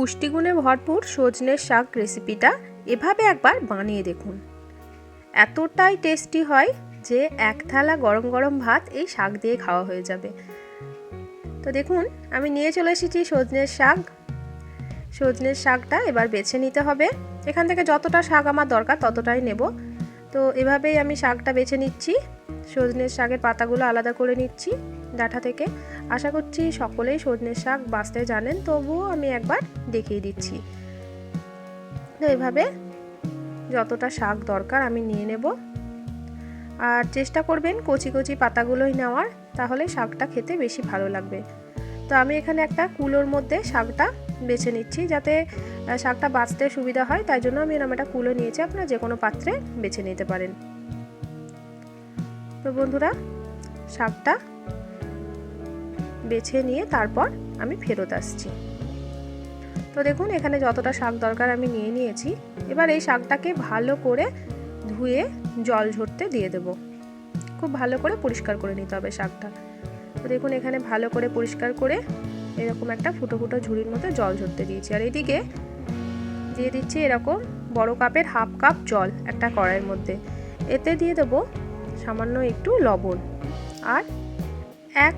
পুষ্টিগুণে ভরপুর সজনের শাক রেসিপিটা এভাবে একবার বানিয়ে দেখুন। এতটাই টেস্টি হয় যে এক থালা গরম গরম ভাত এই শাক দিয়ে খাওয়া হয়ে যাবে। তো দেখুন, আমি নিয়ে চলে এসেছি সজনের শাক। সজনের শাকটা এবার বেছে নিতে হবে। এখান থেকে যতটা শাক আমার দরকার ততটাই নেব। তো এভাবেই আমি শাকটা বেছে নিচ্ছি। সজনের শাকের পাতাগুলো আলাদা করে নিচ্ছি। ডাঁটা থেকে। আশা করছি সকলেই সজনের শাক বাঁচতে জানেন, তবুও আমি একবার দেখিয়ে দিচ্ছি। তো এভাবে যতটা শাক দরকার আমি নিয়ে নেব। আর চেষ্টা করবেন কচি কচি পাতাগুলোই নেওয়ার, তাহলে শাকটা খেতে বেশি ভালো লাগবে। তো আমি এখানে একটা কুলোর মধ্যে শাকটা বেছে নিচ্ছি, যাতে শাকটা বাঁচতে সুবিধা হয়, তাই জন্য আমি এরকম একটা কুলো নিয়েছি, আপনারা যে কোনো পাত্রে বেছে নিতে পারেন। তো বন্ধুরা, শাকটা বেছে নিয়ে তারপর আমি ফেরত আসছি। তো দেখুন, এখানে যতটা শাক দরকার আমি নিয়ে নিয়েছি। এবার এই শাকটাকে ভালো করে ধুয়ে জল ঝরতে দিয়ে দেব। খুব ভালো করে পরিষ্কার করে নিতে হবে শাকটা। তো দেখুন, এখানে ভালো করে পরিষ্কার করে এরকম একটা ফুটো ফুটো ঝুড়ির মতো জল ঝরতে দিয়েছি। আর এদিকে দিয়ে দিচ্ছি এরকম বড় কাপের হাফ কাপ জল একটা কড়াইয়ের মধ্যে। এতে দিয়ে দেবো সামান্য একটু লবণ। আর এক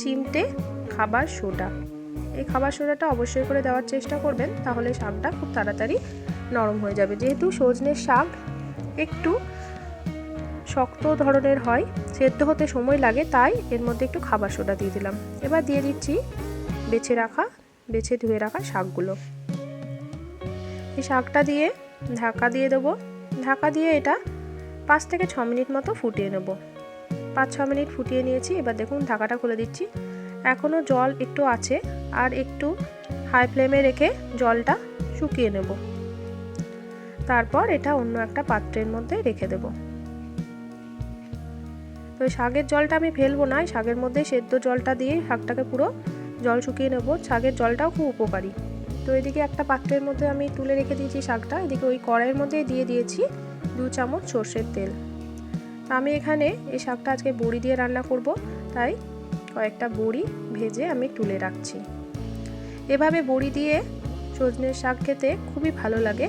চিমটে খাবার সোডা। এই খাবার সোডাটা অবশ্যই করে দেওয়ার চেষ্টা করবেন, তাহলে শাকটা খুব তাড়াতাড়ি নরম হয়ে যাবে। যেহেতু সজনের শাক একটু শক্ত ধরনের হয়, সেদ্ধ হতে সময় লাগে, তাই এর মধ্যে একটু খাবার সোডা দিয়ে দিলাম। এবার দিয়ে দিচ্ছি বেছে রাখা, বেছে ধুয়ে রাখা শাকগুলো। এই শাকটা দিয়ে ঢাকা দিয়ে দেবো। ঢাকা দিয়ে এটা পাঁচ থেকে ছ মিনিট মতো ফুটিয়ে নেব। পাঁচ ছ মিনিট ফুটিয়ে নিয়েছি, এবার দেখুন ঢাকাটা খুলে দিচ্ছি। এখনও জল একটু আছে, আর একটু হাই ফ্লেমে রেখে জলটা শুকিয়ে নেব। তারপর এটা অন্য একটা পাত্রের মধ্যে রেখে দেব। তো শাকের জলটা আমি ফেলব না শাকের মধ্যে সেদ্ধ জলটা দিয়ে শাকটাকে পুরো জল শুকিয়ে নেব। শাকের জলটাও খুব উপকারী। তো এদিকে একটা পাত্রের মধ্যে আমি তুলে রেখে দিয়েছি শাকটা, এদিকে ওই কড়াইয়ের মধ্যে দিয়ে দিয়েছি দু চামচ সর্ষের তেল। আমি এখানে এই শাকটা আজকে বড়ি দিয়ে রান্না করব। তাই কয়েকটা বড়ি ভেজে আমি তুলে রাখছি। এভাবে বড়ি দিয়ে সজনের শাক খেতে খুবই ভালো লাগে।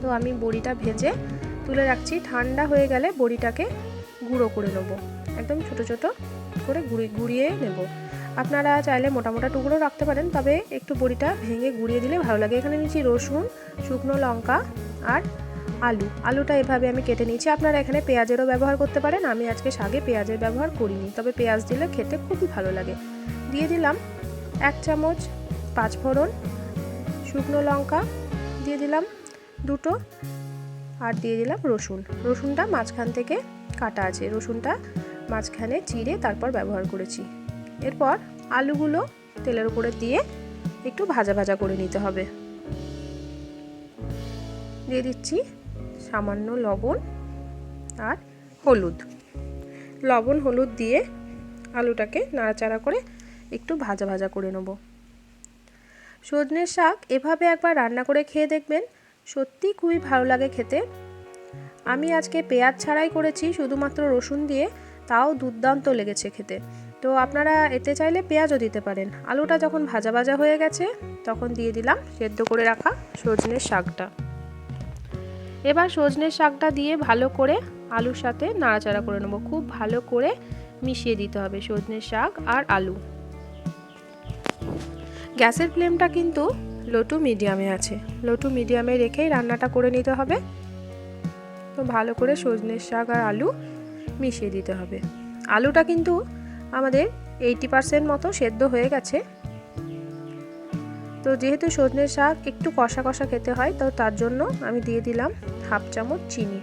তো আমি বড়িটা ভেজে তুলে রাখছি। ঠান্ডা হয়ে গেলে বড়িটাকে গুঁড়ো করে নেব। একদম ছোট ছোট করে গুঁড়ি, গুঁড়িয়ে নেব। আপনারা চাইলে মোটা মোটা টুকরো রাখতে পারেন, তবে একটু বড়িটা ভেঙে গুঁড়িয়ে দিলে ভালো লাগে। এখানে নিচ্ছি রসুন, শুকনো লঙ্কা আর আলু। আলুটা এভাবে আমি কেটে নিয়েছি। আপনারা এখানে পেঁয়াজেরও ব্যবহার করতে পারেন। আমি আজকে শাকে পেঁয়াজের ব্যবহার করিনি, তবে পেঁয়াজ দিলে খেতে খুবই ভালো লাগে। দিয়ে দিলাম এক চামচ পাঁচফোড়ন শুকনো লঙ্কা, দিয়ে দিলাম দুটো, আর দিয়ে দিলাম রসুন। রসুনটা মাঝখান থেকে কাটা আছে। রসুনটা মাঝখানে চিড়ে তারপর ব্যবহার করেছি। এরপর আলুগুলো তেলের উপরে দিয়ে একটু ভাজা ভাজা করে নিতে হবে। দিয়ে দিচ্ছি সামান্য লবণ আর হলুদ। লবণ, হলুদ দিয়ে আলুটাকে নাড়াচাড়া করে একটু ভাজা ভাজা করে নেব। সজনের শাক এভাবে একবার রান্না করে খেয়ে দেখবেন সত্যি খুবই ভালো লাগে খেতে। আমি আজকে পেঁয়াজ ছাড়াই করেছি, শুধুমাত্র রসুন দিয়ে, তাও দুর্দান্ত লেগেছে খেতে। তো আপনারা এতে চাইলে পেঁয়াজও দিতে পারেন। আলুটা যখন ভাজা ভাজা হয়ে গেছে, তখন দিয়ে দিলাম সেদ্ধ করে রাখা সজনের শাকটা। এবার সজনের শাকটা দিয়ে ভালো করে আলুর সাথে নাড়াচাড়া করে নেব। খুব ভালো করে মিশিয়ে দিতে হবে সজনের শাক আর আলু। গ্যাসের ফ্লেমটা কিন্তু লো টু মিডিয়ামে আছে। লো টু মিডিয়ামে রেখেই রান্নাটা করে নিতে হবে। তো ভালো করে সজনের শাক আর আলু মিশিয়ে দিতে হবে। আলুটা কিন্তু আমাদের এইটি পারসেন্ট মতো সেদ্ধ হয়ে গেছে। তো যেহেতু সজনের শাক একটু কষা কষা খেতে হয়, তো তার জন্য আমি দিয়ে দিলাম হাফ চামচ চিনি।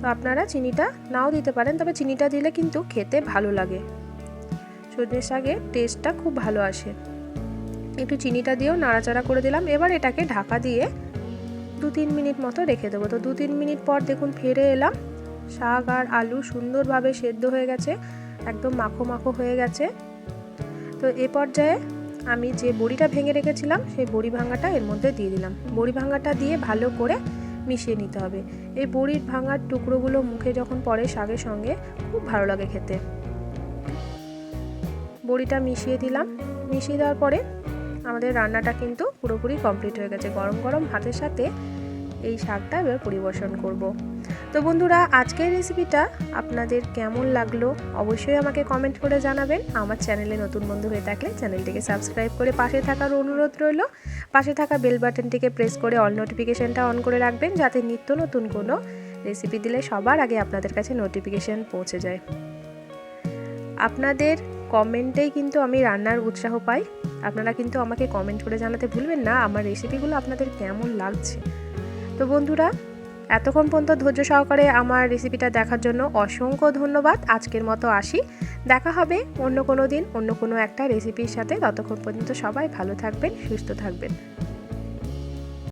তো আপনারা চিনিটা নাও দিতে পারেন, তবে চিনিটা দিলে কিন্তু খেতে ভালো লাগে। সজনের শাকের টেস্টটা খুব ভালো আসে। একটু চিনিটা দিয়েও নাড়াচাড়া করে দিলাম, এবার এটাকে ঢাকা দিয়ে দু তিন মিনিট মতো রেখে দেবো। তো দু তিন মিনিট পর দেখুন ফিরে এলাম, শাক আর আলু সুন্দরভাবে সেদ্ধ হয়ে গেছে, একদম মাখো মাখো হয়ে গেছে। তো এ পর্যায়ে আমি যে বড়িটা ভেঙে রেখেছিলাম, সেই বড়ি ভাঙাটা এর মধ্যে দিয়ে দিলাম। বড়ি ভাঙাটা দিয়ে ভালো করে মিশিয়ে নিতে হবে। এই বড়ির ভাঙার টুকরোগুলো মুখে যখন পড়ে শাকের সঙ্গে, খুব ভালো লাগে খেতে। বড়িটা মিশিয়ে দিলাম। মিশিয়ে দেওয়ার পরে আমাদের রান্নাটা কিন্তু পুরোপুরি কমপ্লিট হয়ে গেছে। গরম গরম ভাতের সাথে এই শাকটা এবার পরিবেশন করব। তো বন্ধুরা, আজকের রেসিপিটা আপনাদের কেমন লাগল অবশ্যই আমাকে কমেন্ট করে জানাবেন। আমার চ্যানেলে নতুন বন্ধু হয়ে থাকলে চ্যানেলটিকে সাবস্ক্রাইব করে পাশে থাকার অনুরোধ রইল। পাশে থাকা বেল বাটনটিকে প্রেস করে অল নোটিফিকেশনটা অন করে রাখবেন, যাতে নিত্য নতুন কোনো রেসিপি দিলে সবার আগে আপনাদের কাছে নোটিফিকেশান পৌঁছে যায়। আপনাদের কমেন্টেই কিন্তু আমি রান্নার উৎসাহ পাই। আপনারা কিন্তু আমাকে কমেন্ট করে জানাতে ভুলবেন না, আমার রেসিপিগুলো আপনাদের কেমন লাগছে। তো বন্ধুরা এতক্ষণ পর্যন্ত ধৈর্য সহকারে আমার রেসিপিটা দেখার জন্য অসংখ্য ধন্যবাদ। আজকের মতো আসি। দেখা হবে অন্য কোনো দিন, অন্য কোনো একটা রেসিপির সাথে। ততক্ষণ পর্যন্ত সবাই ভালো থাকবেন, সুস্থ থাকবেন।